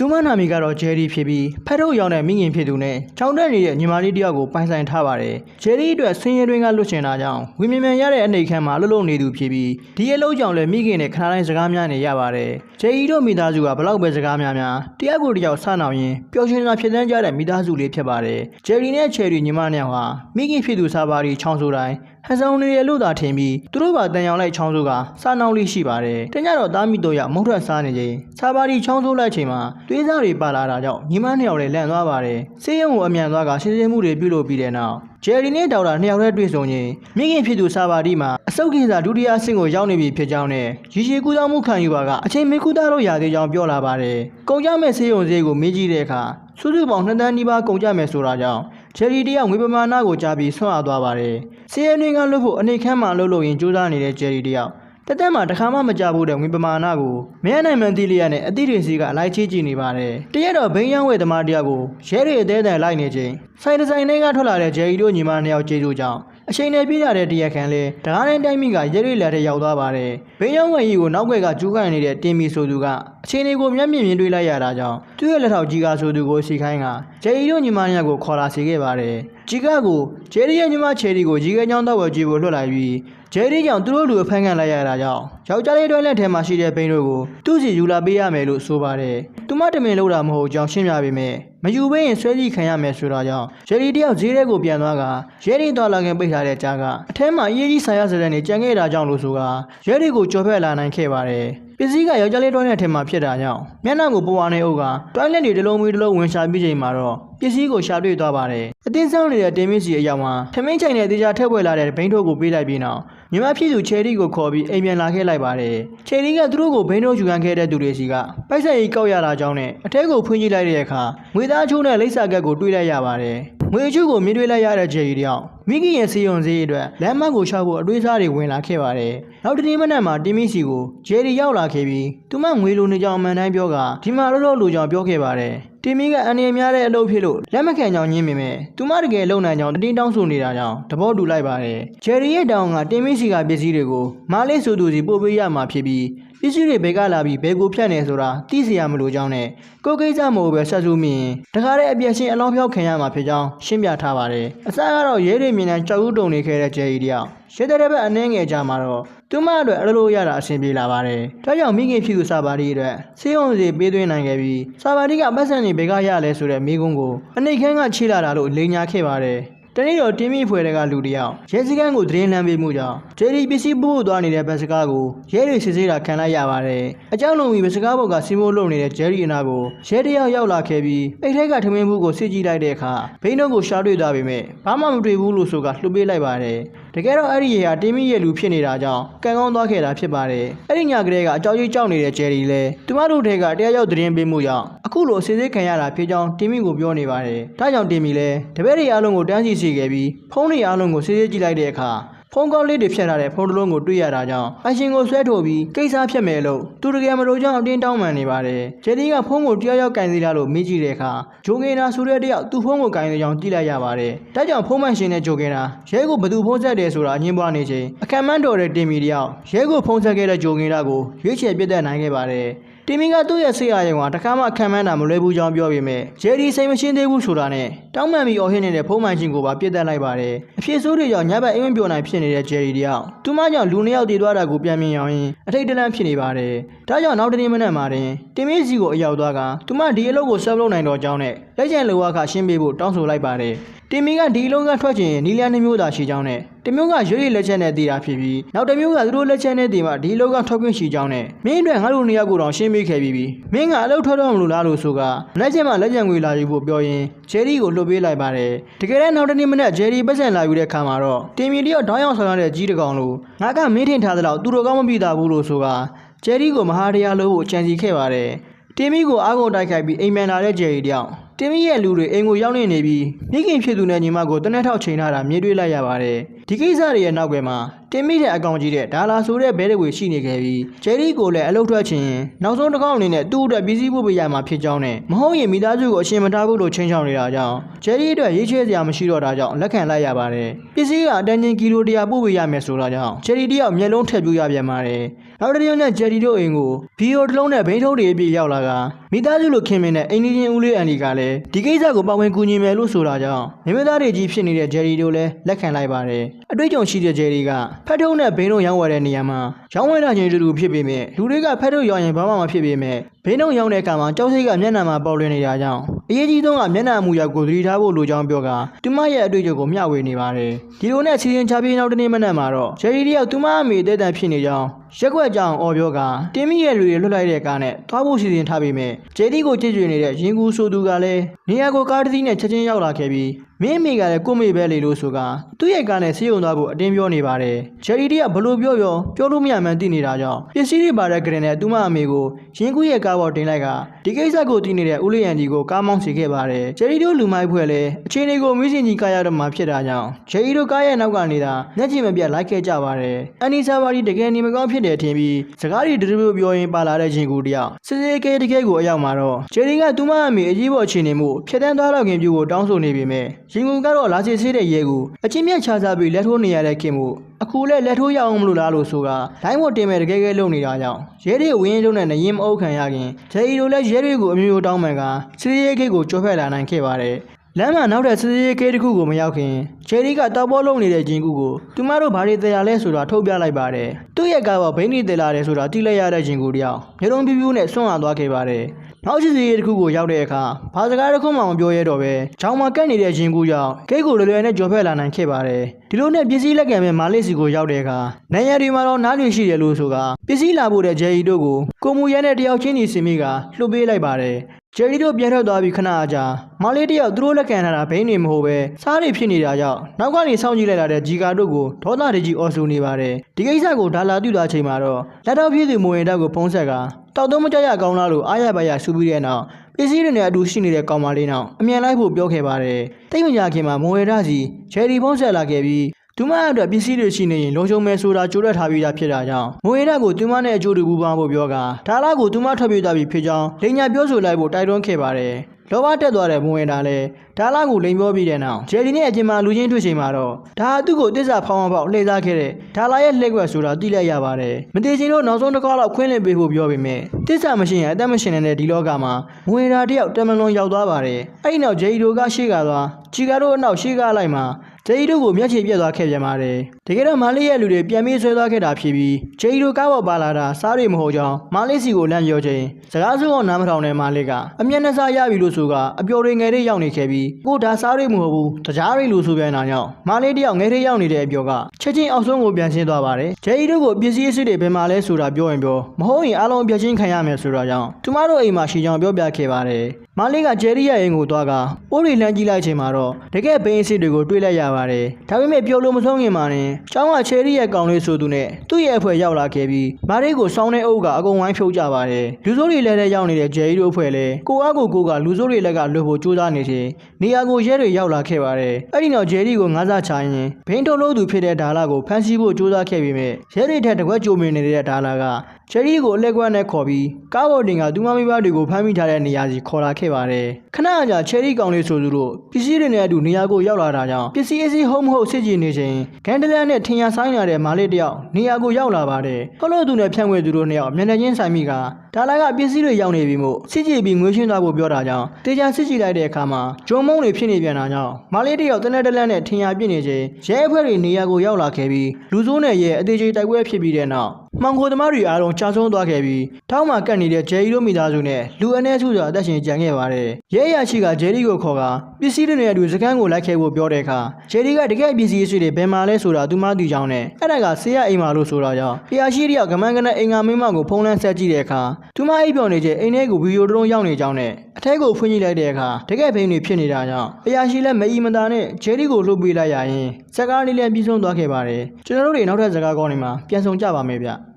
သူမနာမည်ကတော့ဂျယ်ရီဖြစ်ပြီးဖက်ထုတ်ရောင်းတဲ့မိခင်ဖြစ်သူနဲ့ချောင်းတက်နေတဲ့ညီမလေးတစ်ယောက်ကိုပိုင်ဆိုင်ထားပါတယ်ဂျယ်ရီအတွက်ဆင်းရဲတွင်းကလွတ်ချင်တာကြောင့်ဝီမြန်မြန်ရတဲ့အနေခံမှာအလုပ်လုပ်နေသူဖြစ်ပြီးဒီအလုပ်ကြောင့်လည်းမိခင်နဲ့ခဏတိုင်းစကားများနေရပါတယ်ဂျယ်ရီတို့မိသားစုကဘလောက်ပဲစကားများများတယောက်ကိုတစ်ယောက်ဆနောင်ရင်ပျော်ရွှင်စွာဖြစ်တန်းကြတဲ့မိသားစုလေးဖြစ်ပါတယ်ဂျယ်ရီနဲ့ချယ်ရီညီမနှစ်ယောက်ဟာမိခင်ဖြစ်သူစားပါရီချောင်းဆိုတိုင်း ဟန်ဆောင်နေရလို့သာထင်ပြီးသူတို့ပါတန်ရောင်လိုက်ချောင်းဆိုကစားနှောင်းလေးရှိပါတယ်။တညတော့သားမိတို့ရမုတ်ထွက်စားနေချိန်စားပါရီချောင်းဆိုလိုက်ချိန်မှာသွေးစားတွေပါလာတာကြောင့်ညီမနှစ်ယောက်လည်းလန့်သွားပါတယ်။ဆေးရုံကိုအမြန်သွားကရှင်းရှင်းမှုတွေပြုလုပ်ပြီးတဲ့နောက်ဂျယ်ရီနဲ့ဒေါက်တာနှစ်ယောက်တည်းတွေ့ဆုံချင်းမိခင်ဖြစ်သူစားပါရီမှာအဆုတ်ကင်စာဒုတိယအဆင့်ကိုရောက်နေပြီဖြစ်ကြောင်းနဲ့ရည်ရည်ကူးသောမှုခံယူပါကအချိန်မီကူးသားလို့ရသေးကြောင်းပြောလာပါတယ်။ကုန်ကြမဲ့ဆေးရုံဈေးကိုမေးကြည့်တဲ့အခါစုစုပေါင်းနှစ်တန်းနီးပါးကုန်ကြမယ်ဆိုတာကြောင့် ချယ်ရီတယောက်ငွေပမာဏကိုကြားပြီးဆွန့်အားသွားပါတယ်။စီးရဲတွင်ကလွတ်ဖို့အနေခမ်းမှလှုပ်လို့ရင်ကြိုးစားနေတဲ့ချယ်ရီတယောက်တက်တက်မှတစ်ခါမှမကြဘူးတဲ့ငွေပမာဏကိုမရနိုင်မှန်သီလျက်နဲ့အသည့်တွေစီကလိုက်ချေးကြည့်နေပါတယ်။တရက်တော့ဘိန်းရောင်းဝယ်သမားတယောက်ကိုရဲတွေအသေးအံလိုက်နေချိန်ဆိုင်ဒီဇိုင်တွေကထွက်လာတဲ့ဂျယ်ရီတို့ညီမနှစ်ယောက်ကျေးဇူးကြောင့် အချိန်နဲ့ပြည့်ရတဲ့တရက်ခန့်လဲတကားနဲ့တိုင်းမိကရဲတွေလက်ထက်ရောက်သွားပါတယ်။ဘိန်းရောင်းဝယ်ကြီးကိုနောက်ွက်ကကျူးကန်နေတဲ့တင်မီဆိုသူကအချိန်လေးကိုမျက်မြင်မြင်တွေ့လိုက်ရတာကြောင့်သူ့ရဲ့လက်ထောက်ကြီးကားဆိုသူကိုစီခိုင်းကဂျယ်ရီတို့ညီမနှစ်ယောက်ကိုခေါ်လာစေခဲ့ပါတယ်။ကြီးကားကိုဂျယ်ရီရဲ့ညီမချယ်ရီကိုကြီးကဲချောင်းတော့ဝယ်ကြည့်ဖို့လွှတ်လိုက်ပြီး ဂျယ်ရီကြောင့်သူတို့လူအဖမ်းခံလိုက်ရတာကြောင့်ယောက်ျားလေးတွဲလက်ထဲမှာရှိတဲ့ဘိန်းတို့ကိုသူ့စီယူလာပေးရမယ်လို့ဆိုပါတယ်။သူမတမင်လို့တာမဟုတ်ကြောင်းရှင်းပြပေးမယ်။မယူပေးရင်ဆွဲကြည့်ခံရမယ်ဆိုတာကြောင့်ဂျယ်ရီတယောက်ဈေးထဲကိုပြန်သွားကရဲရီတော်လာခင်ပိတ်ထားတဲ့ကြားကအထက်မှာအေးကြီးဆိုင်ရစတဲ့နေကြံခဲ့တာကြောင့်လို့ဆိုကရဲရီကိုကြော်ဖက်လာနိုင်ခဲ့ပါတယ်။ ပစ္စည်းကယောက်ျားလေးတွိုင်းတဲ့ထဲမှာဖြစ်တာကြောင့်မျက်နှာကိုပွားနေအုပ်ကတွိုင်းလက်တွေတစ်လုံးပြီးတစ်လုံးဝင်ရှာပြီးချိန်မှာတော့ပစ္စည်းကိုရှာတွေ့သွားပါတယ်။အတင်းဆောင်နေတဲ့တင်မစ်စီအရောက်မှာထမင်းချိန်နဲ့တေချာထက်ပွဲလာတဲ့ဘိန်းထုတ်ကိုပေးလိုက်ပြီးနောက်မြမဖြစ်သူချယ်ရီကိုခေါ်ပြီးအိမ်ပြန်လာခဲ့လိုက်ပါတယ်။ချယ်ရီကသူတို့ကိုဘိန်းထုတ်ယူခံခဲ့တဲ့သူတွေစီကပိုက်ဆက်ရီကောက်ရတာကြောင့်နဲ့အထက်ကိုဖွင့်ကြည့်လိုက်တဲ့အခါငွေသားချိုးနဲ့လိပ်စာကက်ကိုတွေ့လိုက်ရပါတယ်။ ငွေချိုးကိုမြင်တွေ့လိုက်ရတဲ့ချယ်ရီတယောက်မိခင်ရဲ့စီယုံစည်းအတွက်လမ်းမကိုရှောက်ဖို့အတွေးစားတွေဝင်လာခဲ့ပါတယ်။နောက်တနေ့မနက်မှာတင်မစ်စီကိုဂျယ်ရီရောက်လာခဲ့ပြီးသူမငွေလိုနေကြောင်အမှန်တိုင်းပြောကဒီမှာလောလောလိုကြောင်ပြောခဲ့ပါတယ်။တင်မီကအန်ရများတဲ့အလုပ်ဖြစ်လို့လက်မခံကြောင်ညင်းမိမယ်။သူမတကယ်လုံနိုင်ကြောင်တတင်းတောင်းဆိုနေတာကြောင့်သဘောတူလိုက်ပါတယ်။ဂျယ်ရီရဲ့တောင်းကတင်မီစီကပစ္စည်းတွေကိုမားလေးဆိုသူစီပို့ပေးရမှာဖြစ်ပြီးပ စ္စည်းတွေဘဲကလာပြီးဘဲကိုဖြတ်နေဆိုတာသိစရာမလိုကြောင်းနဲ့ကိုယ်ကိစ္စမဟုတ်ပဲဆက်စုမိရင်တခါတည်းအပြည့်ရှင်းအလောင်းဖြောက်ခံရမှာဖြစ်ကြောင်းရှင်းပြထားပါတယ်။အစကတော့ရဲတွေမြင်တဲ့ကြောက်ဥတုံနေခဲ့တဲ့ဂျယ်ရီတယောက်ရဲတဲ့ဘက်အနှဲငယ်ကြမှာတော့သူမအတွက်အလိုလိုရတာအဆင်ပြေလာပါတယ်။ဒါကြောင့်မိခင်ဖြစ်သူစာပါတီအတွက်စေးုံစီပေးသွင်းနိုင်ခဲ့ပြီးစာပါတီကပတ်စံနေဘဲကရလဲဆိုတဲ့မိကုန်းကိုအနှိတ်ခမ်းကချိလာတာလို့လိန်ညာခဲ့ပါတယ်။ တနေ့တော့တင်းမိဖွယ်တွေကလူတစ်ယောက်ရဲစခန်းကိုသတင်းလှမ်းပေးမှုကြောင့်ဂျယ်ရီပစ္စည်းပို့သွားနေတဲ့ဘတ်စကားကိုရဲတွေစစ်ဆေးတာခံလိုက်ရပါတယ်။အကြောင်းလုံးပြီးဘတ်စကားဘောက်ကစီမိုးလုံနေတဲ့ဂျယ်ရီအနာကိုရဲတစ်ယောက်ရောက်လာခဲ့ပြီးအိတ်ထဲကထမင်းဘူးကိုစစ်ကြည့်လိုက်တဲ့အခါဘိန်းတို့ကိုရှာတွေ့သွားပေမဲ့ဘာမှမတွေ့ဘူးလို့ဆိုကလှုပ်ပေးလိုက်ပါတယ်။တကယ်တော့အဲ့ဒီရေဟာတင်းမိရဲ့လူဖြစ်နေတာကြောင့်ကံကောင်းသွားခဲ့တာဖြစ်ပါတယ်။အဲ့ဒီညကလေးကအကြောက်ကြီးကြောက်နေတဲ့ဂျယ်ရီလည်းသူမတို့ထဲကတရားရောက်သတင်းပေးမှုကြောင့်အ ခုလိုစစ်ဆေးခံရတာဖြစ်ကြောင်းတင်းမိကိုပြောနေပါတယ်။ဒါကြောင့်တင်းမိလည်းတပည့်တွေအားလုံးကိုတန်းစီစီခဲ့ပြီးဖုန်းတွေအားလုံးကိုစစ်ဆေးကြည့်လိုက်တဲ့အခါဖုန်းကောက်လေးတွေဖြတ်ထားတဲ့ဖုန်းတစ်လုံးကိုတွေ့ရတာကြောင့်အရှင်ကိုဆွဲထုတ်ပြီးကိစ္စဖြတ်မယ်လို့သူတကယ်မလို့ကြောင့်အတင်းတောင်းပန်နေပါတယ်။ဂျယ်ဒီကဖုန်းကိုတရားရောက်ကင်စီလာလို့မေးကြည့်တဲ့အခါဂျိုဂေနာဆိုတဲ့တယောက်သူ့ဖုန်းကိုကင်နေကြောင်းကြည့်လိုက်ရပါတယ်။ဒါကြောင့်ဖုန်းမရှင်တဲ့ဂျိုဂေနာရဲကိုဘယ်သူဖုန်းဆက်တယ်ဆိုတာအငင်းပွားနေချိန်အခမ်းမန်းတော်တဲ့တင်မီတယောက်ရဲကိုဖုန်းဆက်ခဲ့တဲ့ဂျိုဂေနာကိုရွေးချယ်ပြစ်တက်နိုင်ခဲ့ပါတယ်။ တင်မီကသူ့ရဲ့ဆေးရရုံကတခါမှခံမှန်းတာမလွဲဘူးကြောင်းပြောပေမဲ့ဂျယ်ဒီစိတ်မရှင်းသေးဘူးဆိုတာနဲ့တောင်းပန်ပြီးအော်ဟစ်နေတဲ့ဖုံးမှန်ရှင်ကိုပါပြစ်တက်လိုက်ပါတယ်အဖြစ်ဆိုးတွေကြောင့်ညဘက်အိမ်မပြောနိုင်ဖြစ်နေတဲ့ဂျယ်ဒီတယောက်သူမကြောင့်လူနှစ်ယောက်တည်သွားတာကိုပြန်မြင်အောင်ရင်အထိတ်တလန့်ဖြစ်နေပါတယ်ဒါကြောင့်နောက်တနေ့မနက်မှာတင်တင်မီစီကိုအရောက်သွားကသူမဒီအလုပ်ကိုဆက်လုပ်နိုင်တော့ကြောင်းနဲ့လက်ကျန်လိုဝါခရှင်းပေးဖို့တောင်းဆိုလိုက်ပါတယ်တင်မီကဒီအလုံးကထွက်ချင်နီလျာနှမျိုးသာရှိကြောင်းနဲ့တမျိုးကရွေးရည်လက်ချက်နဲ့တည်တာဖြစ်ပြီးနောက်တစ်မျိုးကသူတို့လက်ချက်နဲ့တည်မှဒီအလုံးကထွက်ခွင့်ရှိကြောင်းနဲ့မင်းအတွက်ငါတို့နှစ်ယောက်ကိုတော့ရှင်းပေးခဲ့ပြီးပြီမင်းကအလုပ်ထွက်တော့မလို့လားလို့ဆိုကလက်ချက်မှလက်ချက်ငွေလာယူဖို့ပြောရင်ဂျယ်ရီကိုလှုပ်ပေးလိုက်ပါတယ်တကယ်တော့နောက်တစ်နေ့မနက်ဂျယ်ရီပတ်စံလာယူတဲ့ခါမှာတော့တင်မီတယောက်တောင်းရောက်ဆောင်ရတဲ့ကြီးတကောင်လို့ငါကမင်းထင်ထားသလောက်သူတို့ကောင်းမပြီးတာဘူးလို့ဆိုကဂျယ်ရီကိုမဟာတရားလို့ကြံစီခဲ့ပါတယ်တင်မီကိုအားကုန်တိုက်ခိုက်ပြီးအိမ်မန်လာတဲ့ဂျယ်ရီတယောက် တင်မီရဲ့လူတွေအိမ်ကိုရောက်နေနေပြီးမိခင်ဖြစ်သူနဲ့ညီမကိုတနက်ထောက်ချိန်ထားတာမြင်တွေ့လိုက်ရပါတယ်ဒီကိစ္စတွေရဲ့နောက်ွယ်မှာတင်မိတဲ့အကောင်ကြီးတဲ့ဒါလာဆိုတဲ့ဘဲတွေရှိနေခဲ့ပြီးဂျယ်ရီကိုလည်းအလုပ်ထွက်ချင်ရင်နောက်ဆုံးတစ်ခေါက်အနေနဲ့သူ့အတွက်ပစ္စည်းပို့ပေးရမှာဖြစ်ကြောင်းနဲ့မဟုတ်ရင်မိသားစုကိုအရှင်မထားဘူးလို့ချင်းချောင်းနေတာကြောင့်ဂျယ်ရီအတွက်ရေးချဲစရာမရှိတော့တာကြောင့်လက်ခံလိုက်ရပါတယ်ပစ္စည်းကအတန်းချင်းကီလိုတရာပို့ပေးရမယ်ဆိုတာကြောင့်ဂျယ်ရီတယောက်မျက်လုံးထည့်ပြရပြန်ပါတယ်နောက်တစ်ရက်နဲ့ဂျယ်ရီတို့အိမ်ကိုဗီယိုတစ်လုံးနဲ့ဘိန်းထုတ်တွေအပြည့်ရောက်လာကမိသားစုလိုခင်မင်းနဲ့အိမ်နီးချင်းဦးလေးအန်ဒီကလည်းဒီကိစ္စကိုပါဝင်ကူညီမယ်လို့ဆိုတာကြောင့်မိမသားတွေကြီးဖြစ်နေတဲ့ဂျယ်ရီတို့လည်းလက်ခံလိုက်ပါတယ်အတွေ့အကြုံရှိတဲ့ဂျယ်ရီကဖတ်ထုံးနဲ့ဘိန်းတို့ရောင်းဝယ်တဲ့နေရာမှာရောင်းဝယ်တာချင်းတူတူဖြစ်ပေမဲ့လူတွေကဖတ်ထုံးရောင်းရင်ဘာမှမဖြစ်ပေမဲ့ဘိန်းတို့ရောင်းတဲ့အခါမှာကြောက်စိတ်ကမျက်နှာမှာပေါက်လွင်နေတာကြောင့်အရေးကြီးဆုံးကမျက်နှာမူရောက်ကိုသတိထားဖို့လိုကြောင်းပြောကသူမရဲ့အတွေ့အကြုံကိုမျှဝေနေပါတယ်ဒီလိုနဲ့စီစဉ်ချပြေးနောက်တစ်နေ့မနက်မှာတော့ဂျယ်ရီတယောက်သူမအမေတဲ့တန်ဖြစ်နေကြောင်း ရက်ွက်ကြောင်အော်ပြောကတင်းမိရဲ့လူတွေလွတ်လိုက်တဲ့ကားနဲ့သွားဖို့စီစဉ်ထားပေမဲ့ဂျယ်ရီကိုကြည့်ကြွနေတဲ့ရင်ကူဆိုသူကလည်းနေရာကိုကားတစ်စီးနဲ့ချက်ချင်းရောက်လာခဲ့ပြီးမင်းအမေကလည်းကိုမေပဲလေလို့ဆိုကသူ့ရဲ့ကားနဲ့ဆေးရုံသွားဖို့အတင်းပြောနေပါတယ်ဂျယ်ရီတယောက်ဘလို့ပြောပြောပြောလို့မရမှန်းသိနေတာကြောင့်ပစ္စည်းတွေပါတဲ့ကရင်နဲ့သူမအမေကိုရင်ကူရဲ့ကားပေါ်တင်လိုက်ကဒီကိစ္စကိုသိနေတဲ့ဦးလေးရန်ကြီးကိုကားမောင်းစီခဲ့ပါတယ်ဂျယ်ရီတို့လူမိုက်ဖွဲ့လည်းအခြေအနေကိုမင်းစင်ကြီးကားရတော့မှဖြစ်တာကြောင့်ဂျယ်ရီတို့ကားရဲ့နောက်ကနေသာမျက်ခြေမပြတ်လိုက်ခဲ့ကြပါတယ်အန်နီဆာဘာဒီတကယ်နေမကောင်းဖြစ်တယ်ထင်ပြီးစကားတွေတူတူပြောရင်ပါလာတဲ့ချင်းကူတယောက်စစ်စစ်ကဲတကယ်ကိုအရောက်မှာတော့ဂျယ်ရီကသူမအမေအကြီးပေါ်အခြေအနေမှုဖြတ်တန်းသွားတော့ခင်ပြူကိုတောင်းဆိုနေပေမဲ့ရင်ကူကတော့လာချေဆေးတဲ့ရဲကူအချင်းမြတ်ချစားပြီးလက်ထိုးနေရတဲ့ခင်မှုအခုလဲလက်ထိုးရအောင်မလို့လားလို့ဆိုကလိုင်းမတင်မဲ့တကယ်ကဲလုံနေတာကြောင့်ရဲတွေဝင်းရုံနဲ့နရင်မအုပ်ခံရခင်ဂျယ်ရီတို့လည်းရဲတွေကိုအမျိုးမျိုးတောင်းမှန်ကစစ်ရေးကိတ်ကိုကြော်ဖက်လာနိုင်ခဲ့ပါတယ်လမ်းမှာနောက်တဲ့စစ်ရေးကိတ်တစ်ခုကိုမရောက်ခင်ဂျယ်ရီကတောက်ပေါ်လုံနေတဲ့ဂျင်ကူကိုသူမတို့ဘာတွေတရားလဲဆိုတာထုတ်ပြလိုက်ပါတယ်သူ့ရဲ့ကားပေါ်ဘိန်းတွေတည်လာတယ်ဆိုတာသိလိုက်ရတဲ့ဂျင်ကူတယောက်မျိုးလုံးပြူးပြူးနဲ့ဆွန့်လာသွားခဲ့ပါတယ် နောက်ချစ်စီရေးတစ်ခုကိုရောက်တဲ့အခါဘာစကားတစ်ခုမှမပြောရတော့ပဲချောင်းမှာကက်နေတဲ့ရင်ကူကြောင့်ဂိတ်ကိုလွယ်လွယ်နဲ့ကြော်ဖက်လာနိုင်ခဲ့ပါတယ်ဒီလိုနဲ့ပစ္စည်းလက်ကံမဲ့မာလေးစီကိုရောက်တဲ့အခါနိုင်ရဒီမှာတော့နားလည်ရှိတယ်လို့ဆိုကပစ္စည်းလာဖို့တဲ့ဂျယ်ရီတို့ကိုကိုမူရဲနဲ့တယောက်ချင်းစီစင်မိကလှုပ်ပေးလိုက်ပါတယ် ဂျယ်ရီတို့ပြန်ထွက်သွားပြီးခဏအကြာမာလေးတယောက်သူတို့လက်ခံထားတာဘိန်းနေမဟုတ်ပဲစားတွေဖြစ်နေတာကြောင့်နောက်ကနေစောင့်ကြည့်လိုက်လာတဲ့ဂျီကာတို့ကိုဒေါသတကြီးအော်ဆူနေပါတယ်ဒီကိစ္စကိုဒါလာတူလာချိန်မှာတော့လက်တော့ပြည့်သူမိုရင်တက်ကိုဖုံးဆက်ကတောက်သုံးမကြရကောင်းလားလို့အားရပါရဆူပြီးတဲ့နောက်ပစ္စည်းတွေနဲ့အတူရှိနေတဲ့ကောင်မလေးနောက်အမြန်လိုက်ဖို့ပြောခဲ့ပါတယ်တိတ်မကြခင်မှာမိုရင်တက်စီဂျယ်ရီဖုံးဆက်လာခဲ့ပြီး သူမအတွက်ပစ္စည်းတွေရှိနေရင်လုံခြုံမဲ့ဆိုတာကြိုးရထားပြီးသားဖြစ်တာကြောင့်မိုးရတဲ့ကိုသူမနဲ့အကျိုးတူပူပေါင်းဖို့ပြောကဒါလာကိုသူမထွက်ပြေးသွားပြီဖြစ်ကြောင်းလိန်ညာပြောဆိုလိုက်ဖို့တိုက်တွန်းခဲ့ပါတယ်လောဘတက်သွားတဲ့မိုးရင်တာလည်းဒါလာကိုလိန်ပြောပြီးတဲ့နောက်ဂျယ်ဒီနဲ့အကျင်မာလူချင်းတွေ့ချိန်မှာတော့ဒါဟာသူ့ကိုတစ္ဆာဖောင်းဖောင်းလှည့်စားခဲ့တဲ့ဒါလာရဲ့လှည့်ကွက်ဆိုတာသိလိုက်ရပါတယ်မတေချင်းတို့နောက်ဆုံးတစ်ခါတော့ခွင့်လင့်ပေးဖို့ပြောပေမဲ့တစ္ဆာမရှိရင်အသက်မရှင်တဲ့ဒီလောကမှာမိုးရင်တာတယောက်တမန်လွန်ရောက်သွားပါတယ်အဲ့ဒီနောက်ဂျယ်ဒီတို့ကရှေ့ကသွားချီကာတို့အနောက်ရှေ့ကလိုက်မှာ ဂျေးတို့ကိုမျက်ခြေပြက်သွားခဲ့ပြန်ပါတယ်။တကယ်တော့မာလေးရဲ့လူတွေပြန်ပြီးဆွဲသွားခဲ့တာဖြစ်ပြီးဂျေးတို့ကားပေါ်ပါလာတာစားတွေမဟုတ်ကြောင်းမာလေးစီကိုလန့်ပြောချိန်စကားစုအောင်နားမထောင်တဲ့မာလေးကအမျက်နှစားရပြီလို့ဆိုကအပျော်တွေငယ်တွေရောက်နေခဲ့ပြီးကိုဒါစားတွေမဟုတ်ဘူးတကြားတွေလို့ဆိုပြန်တာကြောင့်မာလေးတယောက်ငယ်တွေရောက်နေတဲ့အပျော်ကချက်ချင်းအောက်ဆုံးကိုပြန်ဆင်းသွားပါတယ်။ဂျေးတို့ကိုပစ္စည်းအစ်စ်တွေဘယ်မှာလဲဆိုတာပြောရင်ပြောမဟုတ်ရင်အားလုံးပြချင်းခံရမယ်ဆိုတာကြောင့်သူမတို့အိမ်မှာရှိကြောင်းပြောပြခဲ့ပါတယ်။မာလေးကဂျယ်ရီရဲ့အိမ်ကိုသွားကပိုးတွေလှမ်းကြည့်လိုက်ချိန်မှာတော့တကယ်ဘိန်းအစ်စ်တွေကိုတွေ့လိုက်ရပါတယ်။ဒါပေမဲ့ပြောလို့မဆုံးခင်မှာနေကျောင်းကချယ်ရီရဲ့ကောင်လေးဆိုသူနဲ့သူ့ရဲ့အဖွဲရောက်လာခဲ့ပြီးမာလေးကိုစောင်းတဲ့အုပ်ကအကုန်ဝိုင်းဖြုတ်ကြပါတယ်။လူစိုးတွေလည်းတဲ့ရောက်နေတဲ့ဂျယ်ရီတို့အဖွဲ့လည်းကိုအားကိုကိုကလူစိုးတွေလက်ကလွတ်ဖို့ကြိုးစားနေချိန်နေရာကိုရဲတွေရောက်လာခဲ့ပါတယ်။အဲ့ဒီနောက်ဂျယ်ရီကိုငါးစားချရင်ဘိန်းထုတ်လို့သူဖြစ်တဲ့ဒါလာကိုဖမ်းဆီးဖို့ကြိုးစားခဲ့ပေမဲ့ရဲတွေထက်တကွက်ကြိုမင်နေတဲ့ဒါလာက ချယ်ရီကိုအလက်ကွက်နဲ့ခေါ်ပြီးကားပေါ်တင်ကသူမမိဘတွေကိုဖမ်းမိထားတဲ့နေရာစီခေါ်လာခဲ့ပါတယ်။ခဏကြာချယ်ရီကောင်လေးဆိုသူတို့ပစ္စည်းတွေနဲ့အတူနေရာကိုရောက်လာတာကြောင့်ပစ္စည်းအစည်းဟုတ်မဟုတ်စစ်ကြည့်နေချိန်ဂန်ဒလန်နဲ့ထင်ရဆိုင်လာတဲ့မာလေးတယောက်နေရာကိုရောက်လာပါတယ်။ဟုတ်လို့သူနဲ့ဖြန့်ဝေသူတို့နှစ်ယောက်မျက်နှာချင်းဆိုင်မိက ဒါလာကပစ္စည်းတွေရောက်နေပြီမို့စစ်ကြည့်ပြီးငွေရှင်းသွားဖို့ပြောတာကြောင့်တေချာစစ်ကြည့်လိုက်တဲ့အခါမှာဂျုံမုံတွေဖြစ်နေပြန်တာကြောင့်မာလေးတယောက်တနက်တလန့်နဲ့ထင်ရပြစ်နေချိန်ရဲအဖွဲ့တွေနေရာကိုရောက်လာခဲ့ပြီးလူစိုးနဲ့ရဲအသေးချေတိုက်ပွဲဖြစ်ပြီးတဲ့နောက်မှောင်ခိုသမားတွေအားလုံးကြာဆုံးသွားခဲ့ပြီးထောင်းမှာကတ်နေတဲ့ဂျယ်ရီတို့မိသားစုနဲ့လူအနည်းစုစွာအသက်ရှင်ကျန်ခဲ့ပါတယ်။ရဲရရှိကဂျယ်ရီကိုခေါ်ကပစ္စည်းတွေနဲ့အတူစကန်ကိုလိုက်ခဲ့ဖို့ပြောတဲ့အခါဂျယ်ရီကတကယ်ပစ္စည်းတွေဘယ်မှာလဲဆိုတာသူမသိကြောင်းနဲ့အဲ့ဒါကဆေးရအိမ်မှာလို့ဆိုတာကြောင့်ဖျာရှိတယောက်ကမန်းကနအင်္ဂါမင်းမကိုဖုံးလန်းဆက်ကြည့်တဲ့အခါသူမအိပ်ပျော်နေချိန်အိမ်ထဲကိုဗီဒီယိုတစ်လုံးရောက်နေကြောင်းနဲ့အထက်ကိုဖွင့်ကြည့်လိုက်တဲ့အခါတကယ်ဘိန်းတွေဖြစ်နေတာကြောင့်ဖျာရှိလည်းမအီမတာနဲ့ဂျယ်ရီကိုလှုပ်ပေးလိုက်ရရင်စကားလေးလည်းပြီးဆုံးသွားခဲ့ပါတယ်။ကျွန်တော်တို့တွေနောက်ထပ်စကားကောင်းတွေမှာပြန်ဆောင်ကြပါမယ်ဗျ။